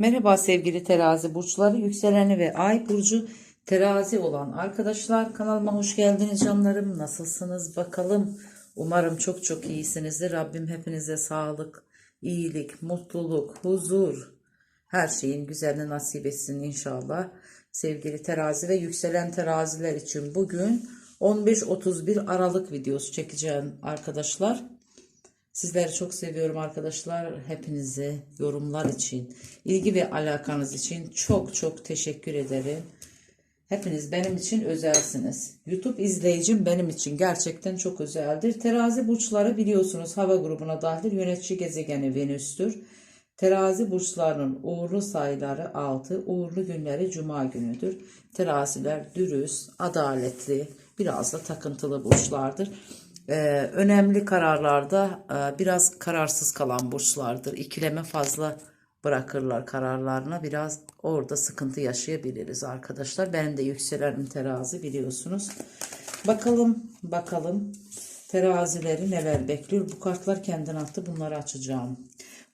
Merhaba sevgili terazi burçları, yükseleni ve ay burcu terazi olan arkadaşlar kanalıma hoş geldiniz canlarım. Nasılsınız bakalım? Umarım çok çok iyisinizdir. Rabbim hepinize sağlık, iyilik, mutluluk, huzur, her şeyin güzelini nasip etsin inşallah. Sevgili terazi ve yükselen teraziler için bugün 15-31 Aralık videosu çekeceğim arkadaşlar. Sizleri çok seviyorum arkadaşlar. Hepinize yorumlar için, ilgi ve alakanız için çok çok teşekkür ederim. Hepiniz benim için özelsiniz. YouTube izleyicim benim için gerçekten çok özeldir. Terazi burçları biliyorsunuz hava grubuna dahil yönetici gezegeni Venüs'tür. Terazi burçlarının uğurlu sayıları 6, uğurlu günleri cuma günüdür. Teraziler dürüst, adaletli, biraz da takıntılı burçlardır. Ee, önemli kararlarda e, biraz kararsız kalan burçlardır. İkileme fazla bırakırlar kararlarına. Biraz orada sıkıntı yaşayabiliriz arkadaşlar. Benim de yükselenim terazi biliyorsunuz. Bakalım bakalım terazileri neler bekliyor. Bu kartlar kendine attı. Bunları açacağım.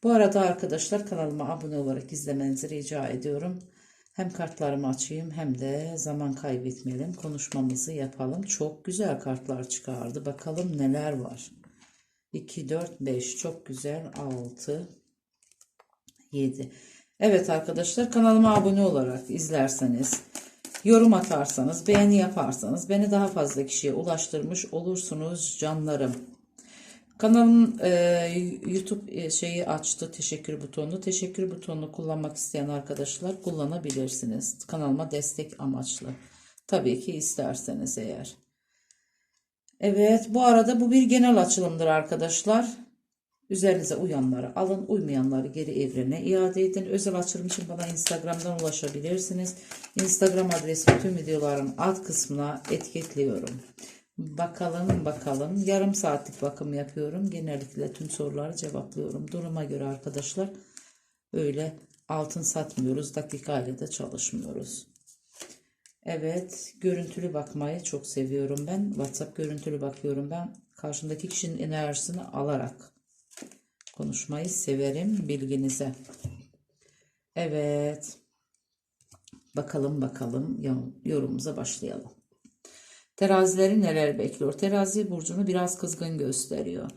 Bu arada arkadaşlar kanalıma abone olarak izlemenizi rica ediyorum. Hem kartlarımı açayım hem de zaman kaybetmeyelim. Konuşmamızı yapalım. Çok güzel kartlar çıkardı. Bakalım neler var. 2, 4, 5 çok güzel. 6, 7. Evet arkadaşlar kanalıma abone olarak izlerseniz, yorum atarsanız, beğeni yaparsanız beni daha fazla kişiye ulaştırmış olursunuz canlarım. Kanalın e, YouTube e, şeyi açtı teşekkür butonunu. Teşekkür butonunu kullanmak isteyen arkadaşlar kullanabilirsiniz. Kanalıma destek amaçlı. Tabii ki isterseniz eğer. Evet bu arada bu bir genel açılımdır arkadaşlar. Üzerinize uyanları alın, uymayanları geri evrene iade edin. Özel açılım için bana Instagram'dan ulaşabilirsiniz. Instagram adresimi tüm videoların alt kısmına etiketliyorum. Bakalım bakalım. Yarım saatlik bakım yapıyorum. Genellikle tüm soruları cevaplıyorum. Duruma göre arkadaşlar öyle altın satmıyoruz. Dakikayla da çalışmıyoruz. Evet. Görüntülü bakmayı çok seviyorum ben. WhatsApp görüntülü bakıyorum ben. Karşımdaki kişinin enerjisini alarak konuşmayı severim bilginize. Evet. Bakalım bakalım yorumumuza başlayalım. Terazileri neler bekliyor? Terazi burcunu biraz kızgın gösteriyor.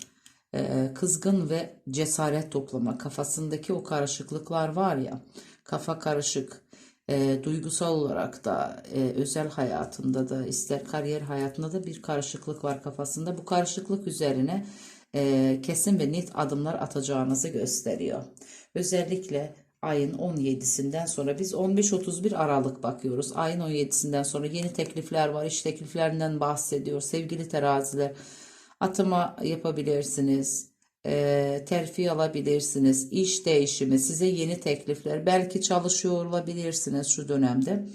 Ee, kızgın ve cesaret toplama kafasındaki o karışıklıklar var ya kafa karışık e, duygusal olarak da e, özel hayatında da ister kariyer hayatında da bir karışıklık var kafasında bu karışıklık üzerine e, kesin ve net adımlar atacağınızı gösteriyor özellikle ayın 17'sinden sonra biz 15-31 Aralık bakıyoruz. Ayın 17'sinden sonra yeni teklifler var. iş tekliflerinden bahsediyor. Sevgili teraziler atama yapabilirsiniz. E, terfi alabilirsiniz. iş değişimi size yeni teklifler. Belki çalışıyor olabilirsiniz şu dönemde.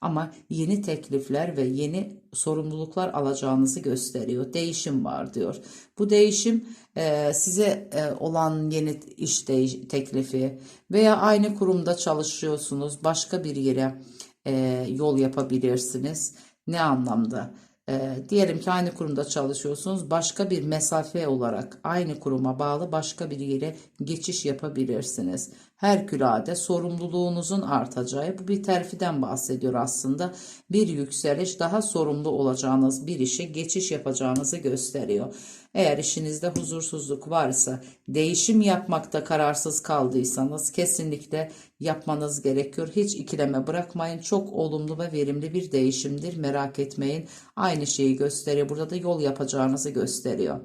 Ama yeni teklifler ve yeni sorumluluklar alacağınızı gösteriyor. Değişim var diyor. Bu değişim e, size e, olan yeni iş teklifi veya aynı kurumda çalışıyorsunuz başka bir yere e, yol yapabilirsiniz. Ne anlamda? E, diyelim ki aynı kurumda çalışıyorsunuz. Başka bir mesafe olarak aynı kuruma bağlı başka bir yere geçiş yapabilirsiniz. Her külade sorumluluğunuzun artacağı bu bir terfiden bahsediyor aslında. Bir yükseliş daha sorumlu olacağınız bir işe geçiş yapacağınızı gösteriyor. Eğer işinizde huzursuzluk varsa, değişim yapmakta kararsız kaldıysanız kesinlikle yapmanız gerekiyor. Hiç ikileme bırakmayın. Çok olumlu ve verimli bir değişimdir. Merak etmeyin. Aynı şeyi gösteriyor. Burada da yol yapacağınızı gösteriyor.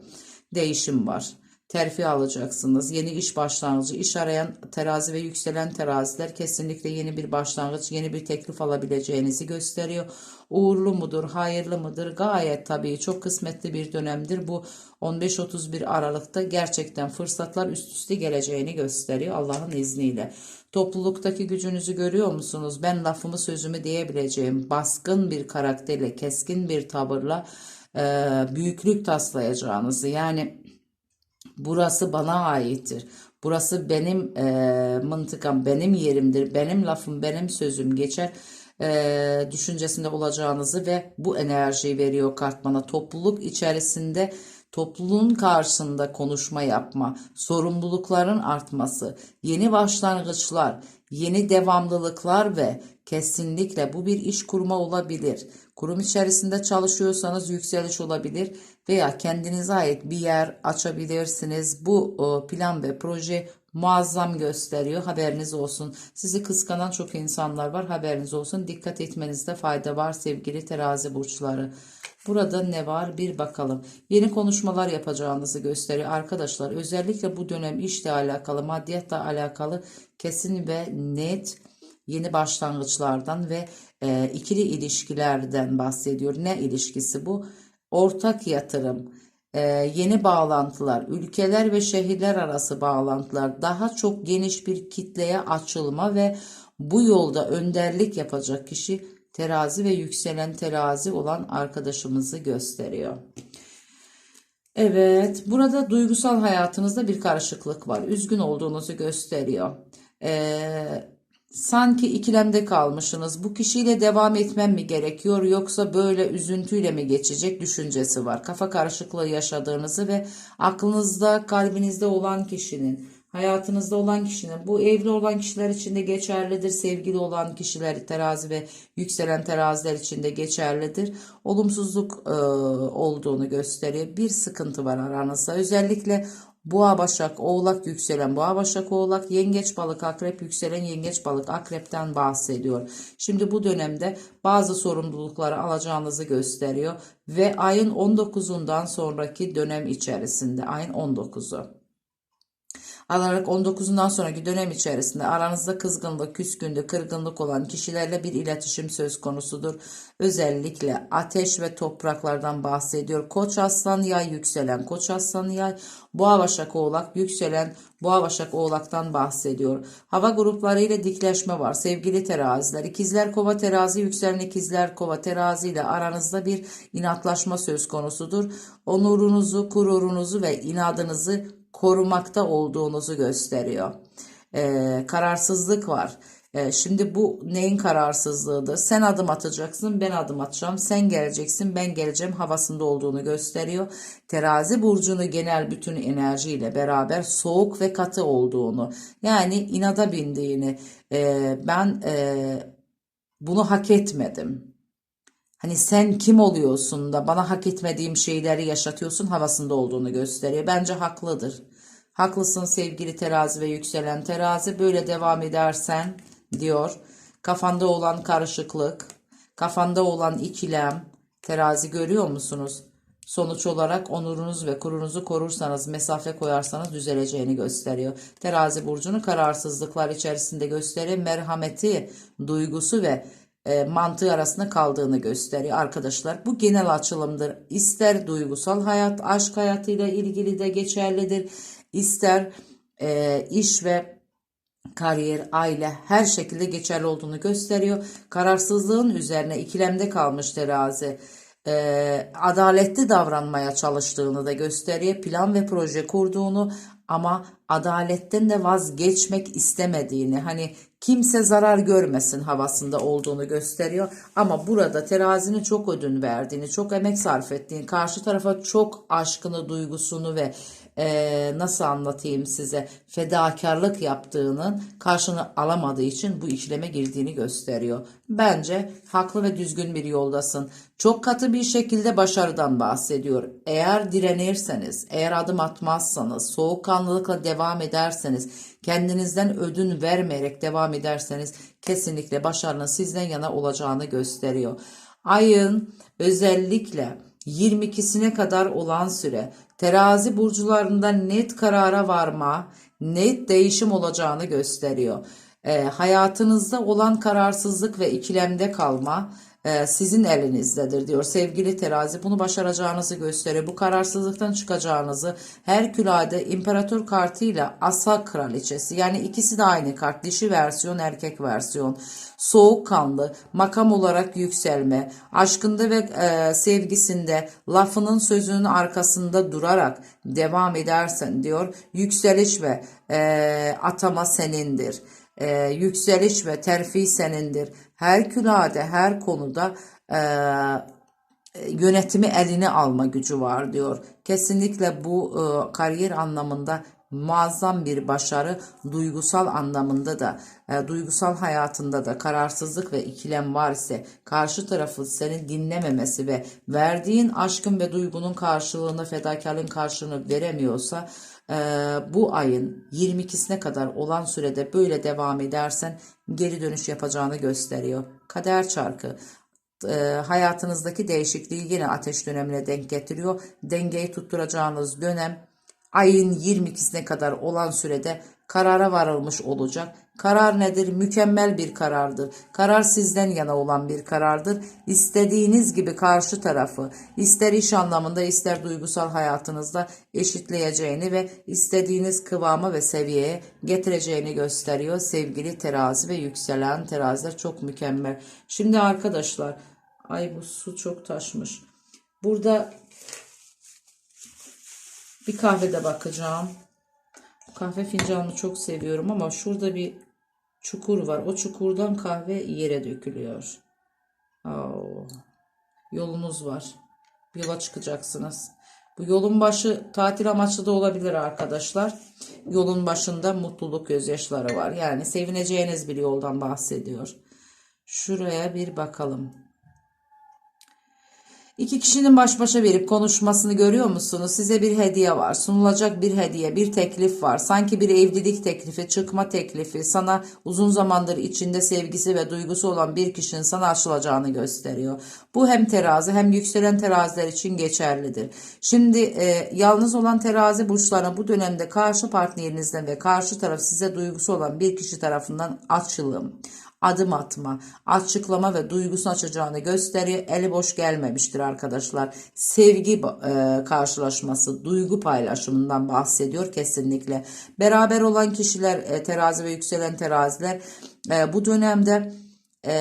Değişim var terfi alacaksınız. Yeni iş başlangıcı, iş arayan terazi ve yükselen teraziler kesinlikle yeni bir başlangıç, yeni bir teklif alabileceğinizi gösteriyor. Uğurlu mudur, hayırlı mıdır? Gayet tabii çok kısmetli bir dönemdir. Bu 15-31 Aralık'ta gerçekten fırsatlar üst üste geleceğini gösteriyor Allah'ın izniyle. Topluluktaki gücünüzü görüyor musunuz? Ben lafımı sözümü diyebileceğim baskın bir karakterle, keskin bir tavırla e, büyüklük taslayacağınızı yani Burası bana aittir. Burası benim e, mıntıkam, benim yerimdir. Benim lafım, benim sözüm geçer e, düşüncesinde olacağınızı ve bu enerjiyi veriyor kart bana. Topluluk içerisinde topluluğun karşısında konuşma yapma, sorumlulukların artması, yeni başlangıçlar, yeni devamlılıklar ve kesinlikle bu bir iş kurma olabilir. Kurum içerisinde çalışıyorsanız yükseliş olabilir veya kendinize ait bir yer açabilirsiniz. Bu e, plan ve proje muazzam gösteriyor. Haberiniz olsun. Sizi kıskanan çok insanlar var. Haberiniz olsun. Dikkat etmenizde fayda var sevgili terazi burçları. Burada ne var bir bakalım. Yeni konuşmalar yapacağınızı gösteriyor arkadaşlar. Özellikle bu dönem işle alakalı, maddiyatla alakalı kesin ve net yeni başlangıçlardan ve e, ikili ilişkilerden bahsediyor. Ne ilişkisi bu? Ortak yatırım, e, yeni bağlantılar, ülkeler ve şehirler arası bağlantılar, daha çok geniş bir kitleye açılma ve bu yolda önderlik yapacak kişi terazi ve yükselen terazi olan arkadaşımızı gösteriyor. Evet, burada duygusal hayatınızda bir karışıklık var. Üzgün olduğunuzu gösteriyor. Ee, sanki ikilemde kalmışsınız. Bu kişiyle devam etmem mi gerekiyor yoksa böyle üzüntüyle mi geçecek düşüncesi var. Kafa karışıklığı yaşadığınızı ve aklınızda, kalbinizde olan kişinin, hayatınızda olan kişinin, bu evli olan kişiler için de geçerlidir. Sevgili olan kişiler, terazi ve yükselen teraziler için de geçerlidir. Olumsuzluk e, olduğunu gösteriyor. Bir sıkıntı var aranızda. Özellikle Boğa Başak, Oğlak yükselen Boğa Başak, Oğlak, Yengeç Balık, Akrep yükselen Yengeç Balık, Akrep'ten bahsediyor. Şimdi bu dönemde bazı sorumlulukları alacağınızı gösteriyor ve ayın 19'undan sonraki dönem içerisinde ayın 19'u alarak 19'undan sonraki dönem içerisinde aranızda kızgınlık, küskünlük, kırgınlık olan kişilerle bir iletişim söz konusudur. Özellikle ateş ve topraklardan bahsediyor. Koç aslan yay yükselen, koç aslan yay, boğa başak oğlak yükselen, boğa başak oğlaktan bahsediyor. Hava grupları ile dikleşme var. Sevgili teraziler, ikizler kova terazi, yükselen ikizler kova terazi ile aranızda bir inatlaşma söz konusudur. Onurunuzu, gururunuzu ve inadınızı korumakta olduğunuzu gösteriyor. Ee, kararsızlık var. Ee, şimdi bu neyin kararsızlığıdır? Sen adım atacaksın, ben adım atacağım. Sen geleceksin, ben geleceğim havasında olduğunu gösteriyor. Terazi burcunu genel bütün enerjiyle beraber soğuk ve katı olduğunu, yani inada bindiğini, e, ben e, bunu hak etmedim. Hani sen kim oluyorsun da bana hak etmediğim şeyleri yaşatıyorsun havasında olduğunu gösteriyor. Bence haklıdır. Haklısın sevgili terazi ve yükselen terazi. Böyle devam edersen diyor. Kafanda olan karışıklık, kafanda olan ikilem, terazi görüyor musunuz? Sonuç olarak onurunuz ve kurunuzu korursanız, mesafe koyarsanız düzeleceğini gösteriyor. Terazi burcunu kararsızlıklar içerisinde gösteren merhameti, duygusu ve e, mantığı arasında kaldığını gösteriyor arkadaşlar. Bu genel açılımdır. İster duygusal hayat, aşk hayatıyla ilgili de geçerlidir. İster e, iş ve kariyer, aile her şekilde geçerli olduğunu gösteriyor. Kararsızlığın üzerine ikilemde kalmış terazi e, adaletli davranmaya çalıştığını da gösteriyor. Plan ve proje kurduğunu ama adaletten de vazgeçmek istemediğini hani kimse zarar görmesin havasında olduğunu gösteriyor. Ama burada terazinin çok ödün verdiğini, çok emek sarf ettiğini, karşı tarafa çok aşkını, duygusunu ve e, nasıl anlatayım size fedakarlık yaptığının karşını alamadığı için bu işleme girdiğini gösteriyor. Bence haklı ve düzgün bir yoldasın. Çok katı bir şekilde başarıdan bahsediyor. Eğer direnirseniz, eğer adım atmazsanız, soğukkanlılıkla devam ederseniz, kendinizden ödün vermeyerek devam ederseniz kesinlikle başarının sizden yana olacağını gösteriyor. Ayın özellikle 22'sine kadar olan süre terazi burcularında net karara varma, net değişim olacağını gösteriyor. E, hayatınızda olan kararsızlık ve ikilemde kalma sizin elinizdedir diyor. Sevgili terazi bunu başaracağınızı gösteriyor. Bu kararsızlıktan çıkacağınızı Herkülade imparator kartıyla asa kraliçesi yani ikisi de aynı kart dişi versiyon erkek versiyon soğukkanlı makam olarak yükselme aşkında ve e, sevgisinde lafının sözünün arkasında durarak devam edersen diyor yükseliş ve e, atama senindir e, yükseliş ve terfi senindir. Her külade, her konuda e, yönetimi eline alma gücü var diyor. Kesinlikle bu e, kariyer anlamında muazzam bir başarı, duygusal anlamında da, e, duygusal hayatında da kararsızlık ve ikilem var ise, karşı tarafı seni dinlememesi ve verdiğin aşkın ve duygunun karşılığında fedakarlığın karşılığını veremiyorsa, e, bu ayın 22'sine kadar olan sürede böyle devam edersen geri dönüş yapacağını gösteriyor. Kader çarkı e, hayatınızdaki değişikliği yine ateş dönemine denk getiriyor. Dengeyi tutturacağınız dönem ayın 22'sine kadar olan sürede karara varılmış olacak. Karar nedir? Mükemmel bir karardır. Karar sizden yana olan bir karardır. İstediğiniz gibi karşı tarafı ister iş anlamında ister duygusal hayatınızda eşitleyeceğini ve istediğiniz kıvama ve seviyeye getireceğini gösteriyor. Sevgili terazi ve yükselen teraziler çok mükemmel. Şimdi arkadaşlar ay bu su çok taşmış. Burada bir kahvede bakacağım. Kahve fincanını çok seviyorum ama şurada bir çukur var. O çukurdan kahve yere dökülüyor. Oo. Yolunuz var. Yola çıkacaksınız. Bu yolun başı tatil amaçlı da olabilir arkadaşlar. Yolun başında mutluluk gözyaşları var. Yani sevineceğiniz bir yoldan bahsediyor. Şuraya bir bakalım. İki kişinin baş başa verip konuşmasını görüyor musunuz? Size bir hediye var. Sunulacak bir hediye, bir teklif var. Sanki bir evlilik teklifi, çıkma teklifi, sana uzun zamandır içinde sevgisi ve duygusu olan bir kişinin sana açılacağını gösteriyor. Bu hem terazi hem yükselen teraziler için geçerlidir. Şimdi e, yalnız olan terazi burçlarına bu dönemde karşı partnerinizden ve karşı taraf size duygusu olan bir kişi tarafından açılım, adım atma, açıklama ve duygusunu açacağını gösteriyor. Eli boş gelmemiştir arkadaşlar. Sevgi e, karşılaşması, duygu paylaşımından bahsediyor kesinlikle. Beraber olan kişiler, e, terazi ve yükselen teraziler e, bu dönemde e,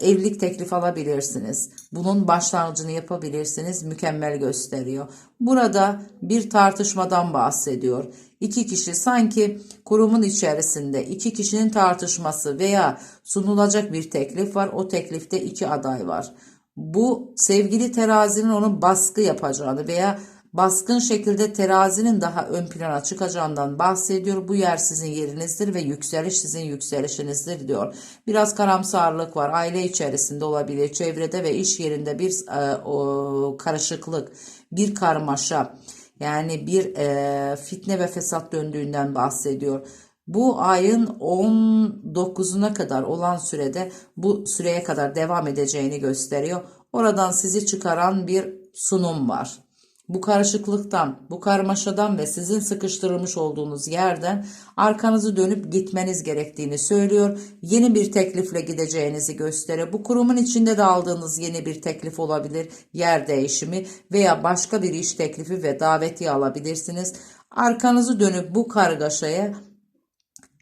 evlilik teklif alabilirsiniz. Bunun başlangıcını yapabilirsiniz. Mükemmel gösteriyor. Burada bir tartışmadan bahsediyor. İki kişi sanki kurumun içerisinde iki kişinin tartışması veya sunulacak bir teklif var. O teklifte iki aday var. Bu sevgili terazinin onun baskı yapacağını veya baskın şekilde terazinin daha ön plana çıkacağından bahsediyor. Bu yer sizin yerinizdir ve yükseliş sizin yükselişinizdir diyor. Biraz karamsarlık var. Aile içerisinde olabilir. Çevrede ve iş yerinde bir e, o, karışıklık, bir karmaşa. Yani bir e, fitne ve fesat döndüğünden bahsediyor. Bu ayın 19'una kadar olan sürede bu süreye kadar devam edeceğini gösteriyor. Oradan sizi çıkaran bir sunum var. Bu karışıklıktan, bu karmaşadan ve sizin sıkıştırılmış olduğunuz yerden arkanızı dönüp gitmeniz gerektiğini söylüyor. Yeni bir teklifle gideceğinizi gösteriyor. Bu kurumun içinde de aldığınız yeni bir teklif olabilir, yer değişimi veya başka bir iş teklifi ve davetiye alabilirsiniz. Arkanızı dönüp bu kargaşaya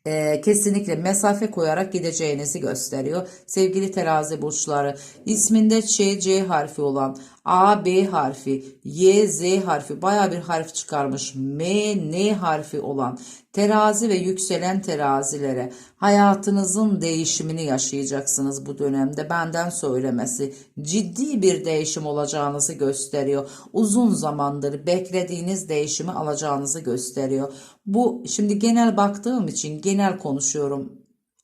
e, kesinlikle mesafe koyarak gideceğinizi gösteriyor. Sevgili terazi burçları isminde Ç, C harfi olan A, B harfi, Y, Z harfi baya bir harf çıkarmış. M, N harfi olan terazi ve yükselen terazilere hayatınızın değişimini yaşayacaksınız bu dönemde. Benden söylemesi ciddi bir değişim olacağınızı gösteriyor. Uzun zamandır beklediğiniz değişimi alacağınızı gösteriyor. Bu şimdi genel baktığım için genel konuşuyorum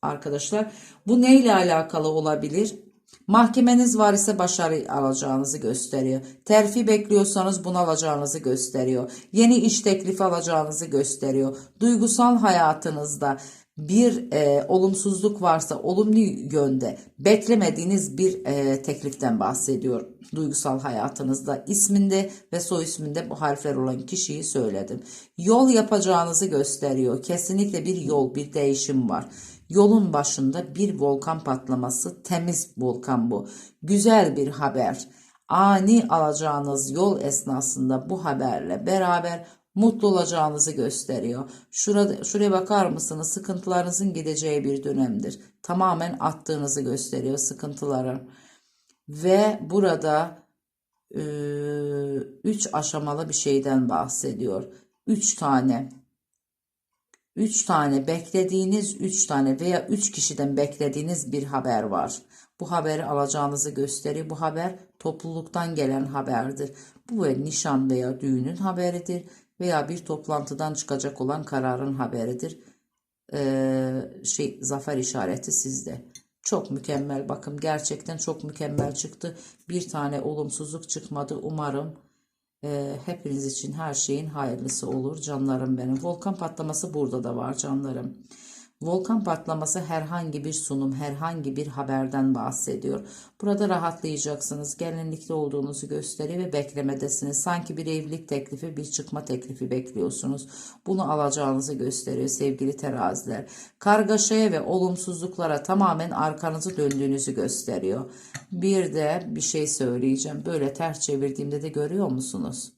arkadaşlar. Bu neyle alakalı olabilir? Mahkemeniz var ise başarı alacağınızı gösteriyor. Terfi bekliyorsanız bunu alacağınızı gösteriyor. Yeni iş teklifi alacağınızı gösteriyor. Duygusal hayatınızda bir e, olumsuzluk varsa olumlu yönde beklemediğiniz bir e, tekliften bahsediyor duygusal hayatınızda isminde ve soy isminde bu harfler olan kişiyi söyledim. Yol yapacağınızı gösteriyor. Kesinlikle bir yol, bir değişim var. Yolun başında bir volkan patlaması, temiz volkan bu. Güzel bir haber. Ani alacağınız yol esnasında bu haberle beraber mutlu olacağınızı gösteriyor. Şurada, şuraya bakar mısınız? Sıkıntılarınızın gideceği bir dönemdir. Tamamen attığınızı gösteriyor sıkıntıları. Ve burada e, üç aşamalı bir şeyden bahsediyor. Üç tane 3 tane beklediğiniz 3 tane veya 3 kişiden beklediğiniz bir haber var. Bu haberi alacağınızı gösteriyor. Bu haber topluluktan gelen haberdir. Bu ve nişan veya düğünün haberidir veya bir toplantıdan çıkacak olan kararın haberidir. Ee, şey zafer işareti sizde. Çok mükemmel bakın gerçekten çok mükemmel çıktı. Bir tane olumsuzluk çıkmadı. Umarım e, hepiniz için her şeyin hayırlısı olur canlarım benim. Volkan patlaması burada da var canlarım. Volkan patlaması herhangi bir sunum, herhangi bir haberden bahsediyor. Burada rahatlayacaksınız. Gelinlikte olduğunuzu gösteriyor ve beklemedesiniz. Sanki bir evlilik teklifi, bir çıkma teklifi bekliyorsunuz. Bunu alacağınızı gösteriyor sevgili teraziler. Kargaşaya ve olumsuzluklara tamamen arkanızı döndüğünüzü gösteriyor. Bir de bir şey söyleyeceğim. Böyle ters çevirdiğimde de görüyor musunuz?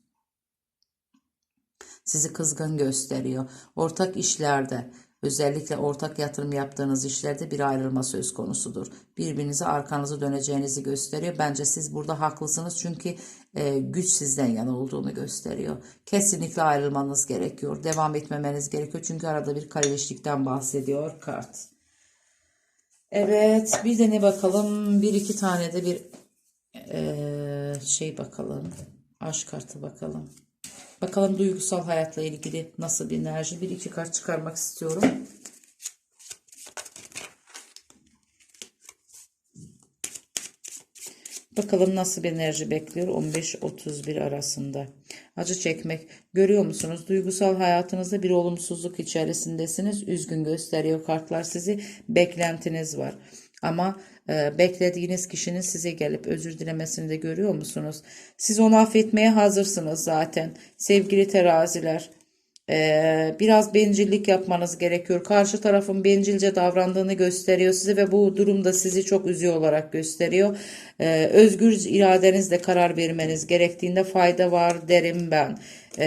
Sizi kızgın gösteriyor. Ortak işlerde Özellikle ortak yatırım yaptığınız işlerde bir ayrılma söz konusudur. Birbirinize arkanızı döneceğinizi gösteriyor. Bence siz burada haklısınız çünkü e, güç sizden yana olduğunu gösteriyor. Kesinlikle ayrılmanız gerekiyor. Devam etmemeniz gerekiyor çünkü arada bir kardeşlikten bahsediyor kart. Evet bir de ne bakalım bir iki tane de bir e, şey bakalım. Aşk kartı bakalım. Bakalım duygusal hayatla ilgili nasıl bir enerji. Bir iki kart çıkarmak istiyorum. Bakalım nasıl bir enerji bekliyor 15-31 arasında. Acı çekmek. Görüyor musunuz? Duygusal hayatınızda bir olumsuzluk içerisindesiniz. Üzgün gösteriyor kartlar sizi. Beklentiniz var. Ama e, beklediğiniz kişinin size gelip özür dilemesini de görüyor musunuz? Siz onu affetmeye hazırsınız zaten. Sevgili teraziler. e, biraz bencillik yapmanız gerekiyor. Karşı tarafın bencilce davrandığını gösteriyor size ve bu durumda sizi çok üzüyor olarak gösteriyor. E, özgür iradenizle karar vermeniz gerektiğinde fayda var derim ben. E,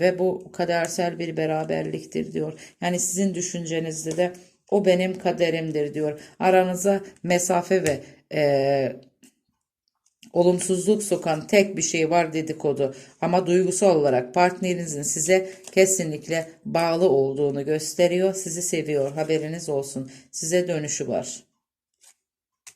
ve bu kadersel bir beraberliktir diyor. Yani sizin düşüncenizde de o benim kaderimdir diyor. Aranıza mesafe ve e, olumsuzluk sokan tek bir şey var dedikodu. Ama duygusal olarak partnerinizin size kesinlikle bağlı olduğunu gösteriyor. Sizi seviyor. Haberiniz olsun. Size dönüşü var.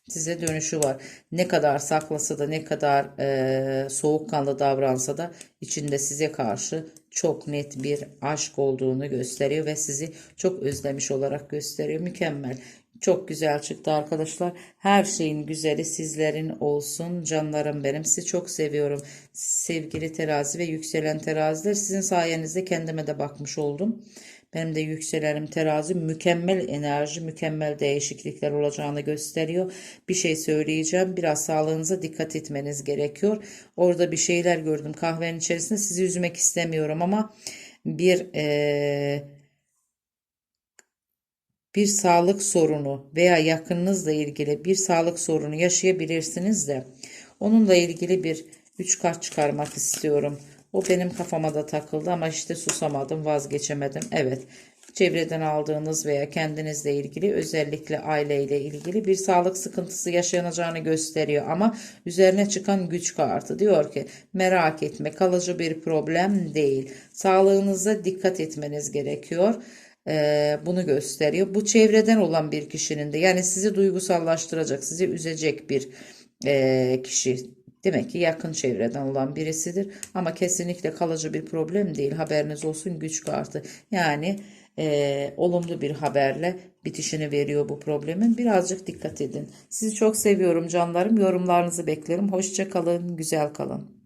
Size dönüşü var. Ne kadar saklasa da ne kadar e, soğukkanlı davransa da içinde size karşı çok net bir aşk olduğunu gösteriyor ve sizi çok özlemiş olarak gösteriyor. Mükemmel. Çok güzel çıktı arkadaşlar. Her şeyin güzeli sizlerin olsun. Canlarım benim. Sizi çok seviyorum. Sevgili terazi ve yükselen teraziler. Sizin sayenizde kendime de bakmış oldum. Benim de yükselenim terazi mükemmel enerji, mükemmel değişiklikler olacağını gösteriyor. Bir şey söyleyeceğim. Biraz sağlığınıza dikkat etmeniz gerekiyor. Orada bir şeyler gördüm kahvenin içerisinde. Sizi üzmek istemiyorum ama bir eee bir sağlık sorunu veya yakınınızla ilgili bir sağlık sorunu yaşayabilirsiniz de onunla ilgili bir 3 kart çıkarmak istiyorum. O benim kafama da takıldı ama işte susamadım, vazgeçemedim. Evet, çevreden aldığınız veya kendinizle ilgili özellikle aileyle ilgili bir sağlık sıkıntısı yaşanacağını gösteriyor. Ama üzerine çıkan güç kartı diyor ki merak etme kalıcı bir problem değil. Sağlığınıza dikkat etmeniz gerekiyor e, bunu gösteriyor. Bu çevreden olan bir kişinin de yani sizi duygusallaştıracak, sizi üzecek bir e, kişi Demek ki yakın çevreden olan birisidir. Ama kesinlikle kalıcı bir problem değil. Haberiniz olsun güç kartı. Yani e, olumlu bir haberle bitişini veriyor bu problemin. Birazcık dikkat edin. Sizi çok seviyorum canlarım. Yorumlarınızı beklerim. Hoşça kalın, güzel kalın.